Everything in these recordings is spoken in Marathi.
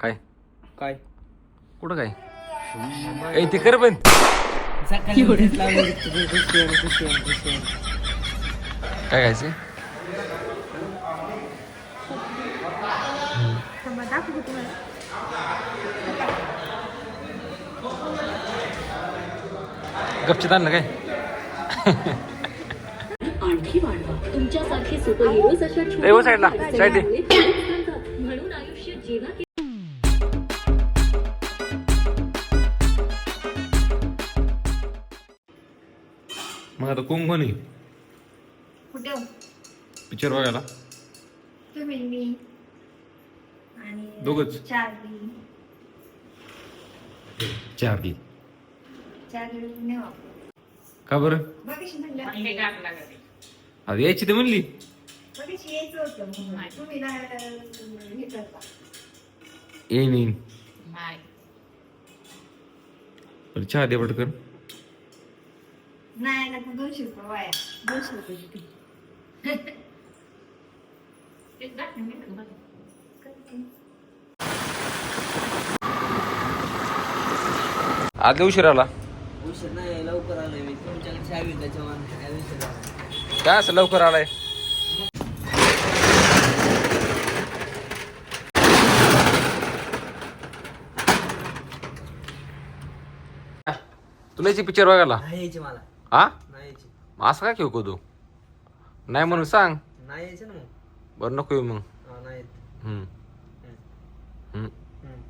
काय? काय? कुठं काय? ए ते कर पण. सकाळी खुशी खुशी खुशी. काय खायचं? थांबा दाखवू तुम्हाला गपचित आणलं काय? आणखी वाढवा. तुमच्यासारखे सुपर हिरोज अशा ए, साईडला, साईड दे. आता कोण कोण आहे कुठे हो? पिक्चर बघायला. तुम्ही मी आणि दोघंच? चार्ली. चारली. चार्ली नाही वापरत. का बरं? म्हणलं. आता यायची तर म्हणली. मगाशी यायचं होतं म्हणून. तुम्ही ना हे करता. येईन येईन बरं चहा दे पटकन. नाही ना दोनशे रुपये वाया. दोनशे रुपये किती आज उशीर आला उशीर नाही लवकर आलोय मी. तुमच्याकडे चावी त्याच्यावर काय उशीर. काय असं लवकर आलाय? तुला याची पिक्चर बघायला? मला. हा? नाही यायची. असं काय खेळ तू नाही म्हणून सांग. नाही यायचं ना मग. बरं नको येऊ मग. हा, नाही येत. हम्म. हम्म. हम्म.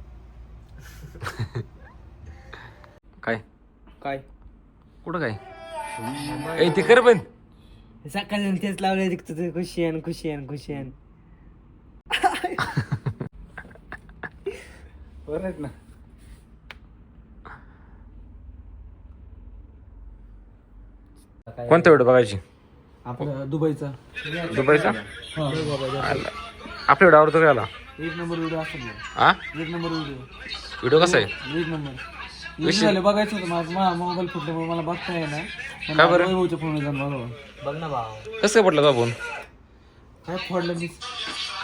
काय? काय? कुठं काय? ए ते कर पण. सकाळी तेच लावले दिसत ते खुशी आहे खुशी आहे खुशी आहे बरं ना. कोणता व्हिडिओ बघायची? आपलं दुबईचा. दुबईचा? आला. आपल्या व्हिडिओ आवडतो काय आला एक नंबर व्हिडिओ असेल ना. हा एक नंबर व्हिडिओ व्हिडिओ कसा आहे? एक नंबर. एक झालं बघायचं होतं. माझं माझा मोबाईल फुटल्यामुळे मला बघता येणार का बरं? वैभवच्या फोन जाऊन बघावं बघ ना भाऊ. कसं पडलं का फोन काय फोडलं मी?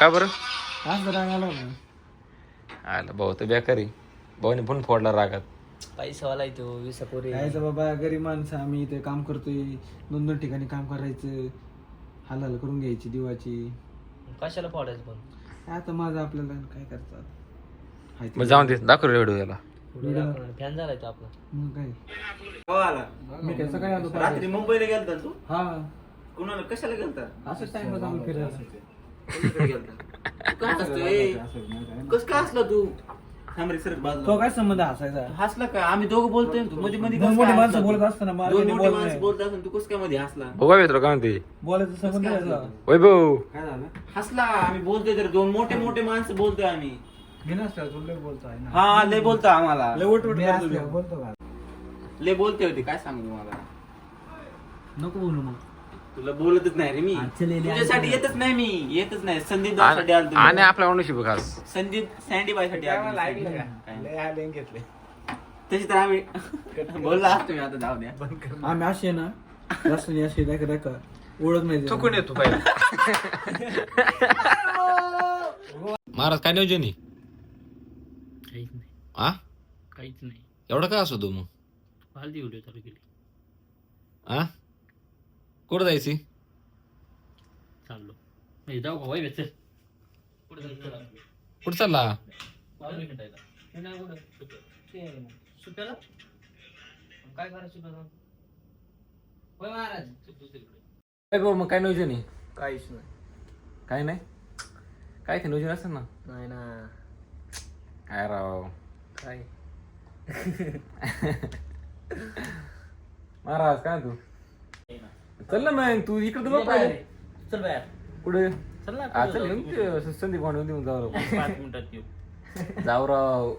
का बरं? आज राग आला ना आला भाऊ तर बेकारी. भाऊने पण फोडला रागात. पैसावाला आहे तो वीस पोरी कायचं बाबा गरीब माणसं आम्ही इथे काम करतोय. दोन दोन ठिकाणी काम करायचं. हालाल करून घ्यायची दिवाची. कशाला फोडायचं पण? काय आता माझं आपल्याला काय करतात? हाय ते. मग जाऊन दे दाखव व्हिडिओ याला फॅन झालाय तो आपला. मग काय? मी काय सकाळी आलो हो रात्री मुंबईला गेलता तू? हा. कुणाला? कशाला गेलता? असंच टाइम आम्ही फिरायला. कोणीकडे गेलता? तू काय कस काय हसला तू? थांब रे सरक तो बाजूला काय संबंध हसायचा हसला का? आम्ही दोघं बोलतोय ना तू मध्ये मध्ये दोन कसं मोठी काय माणसं हसला? बोलत तू? असताना मला दोन कधी मोठी बोलत माणसं नाही. बोलत असून तू कस काय मध्ये हसला? बघा मित्र काय म्हणते? बोलायचं संबंध काय झालं? हसला आम्ही बोलतोय तर दोन मोठे मोठे माणसं बोलतोय आम्ही. मी नसतो तुला लय बोलतो आहे ना? हा लय बोलतो आम्हाला. करतो मी. बोलतो का? लय बोलते होते काय सांगू तुम्हाला? नको बोलू मग. तुला बोलतच नाही रे मी. तुझ्यासाठी येतच नाही मी. येतच नाही. संदीपसाठी आणि आलतो आणि आपल्या ओनरशिप खास संदीप सँडी बायसाठी नाही. घेतले. तशी तर आम्ही बोलला असतो मी आता जाऊ द्या. आम्ही असे ना रस्त्याने असे दाखा दाखा ओळख नाही. चुकून येतो पहिला. महाराज काय नियोजन आहे? काहीच नाही. आ? काहीच नाही. एवढा काय असतो तू मग? हल्दी व्हिडिओ चालू केली. आ? कुठं जायची? चाललो. म्हणजे जाऊ का? वाई चल कुठं चालला? सुट्याला? काय करायचं सुट्याला होय महाराज. दुसरीकडे. वैभव मग काय नियोजन आहे काहीच नाही. काय नाही? काय ते नियोजन असेल ना? नाही ना. काय राव? काय? महाराज काय तू? चल ना मग तू इकडे चल बाहेर. पुढे चल ना हा चल येऊन ते संदीप भाऊ देऊन जाऊ राव. पाच मिनिटात येऊ. जाऊ राव.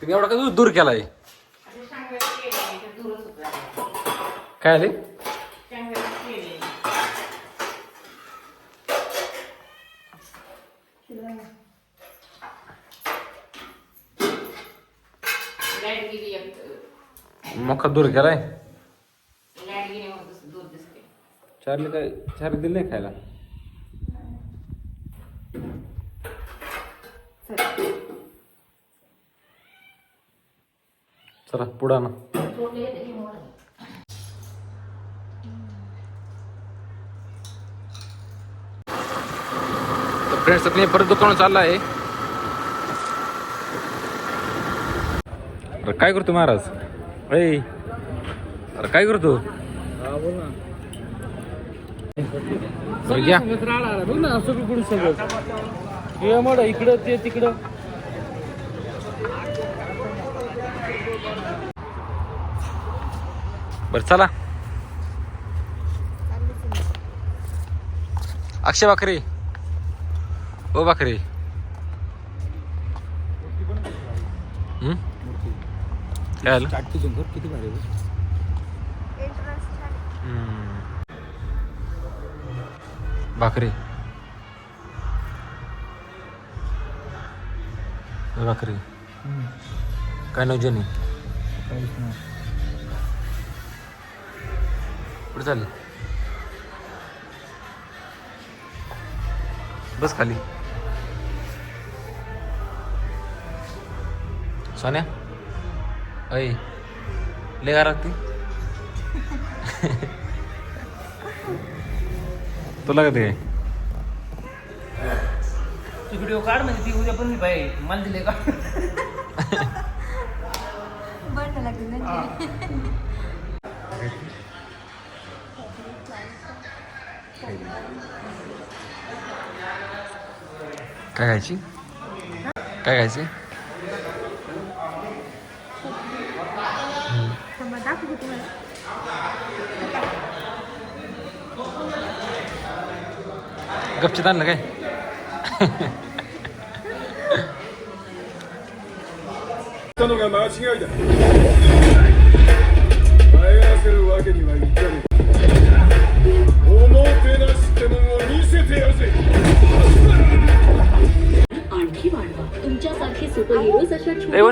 तुम्ही एवढा का दूर केलाय? काय आले मोका दूर केलाय. चारली काय चार दिले नाही खायला? चला पुढा ना फ्रेंड्स आता परत दुकान चालला आहे. काय करतो महाराज? अरे काय करतो? बरं घ्या. बघ ना सगळं कुठे सगळं मड इकडं ते तिकडं. बरं चला. अक्षय बाकरे ओ बाकरे काय आलं चाटकी शंकर किती भारी आहे. भाकरी. भाकरी. काय नवजनी काहीच नाही. कुठे चालली बस खाली. सोन्या? अय ले का लागती तुला कधी काय ती व्हिडिओ काढ म्हणजे ती उद्या पण मी बाई मला दिले का? बरं लागेल ना काय खायची? काय खायची? दाखवू तुम्हाला गपचित आणलं काय? आणखी वाढवा. तुमच्यासारखे सुपर हिरोज अशा ए, हो,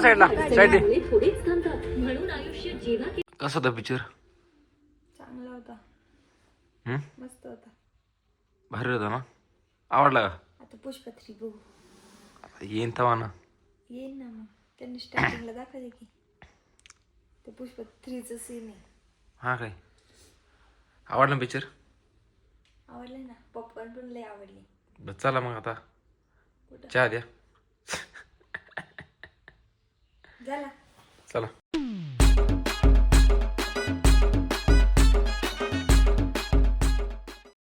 थोडे कसा होता पिक्चर चांगला होता. हम्म? मस्त होता. भारी होता ना? आवडला का? आता पुष्पा थ्री बघू. येईन तवा ना. येईन ना मग. त्यांनी स्टार्टिंगला दाखवले की. ते पुष्पा थ्रीचं सीन आहे. हा काय? आवडला पिक्चर आवडले ना. पॉपकॉर्न पण लय आवडले. चला मग आता. चहा द्या. झाला. चला.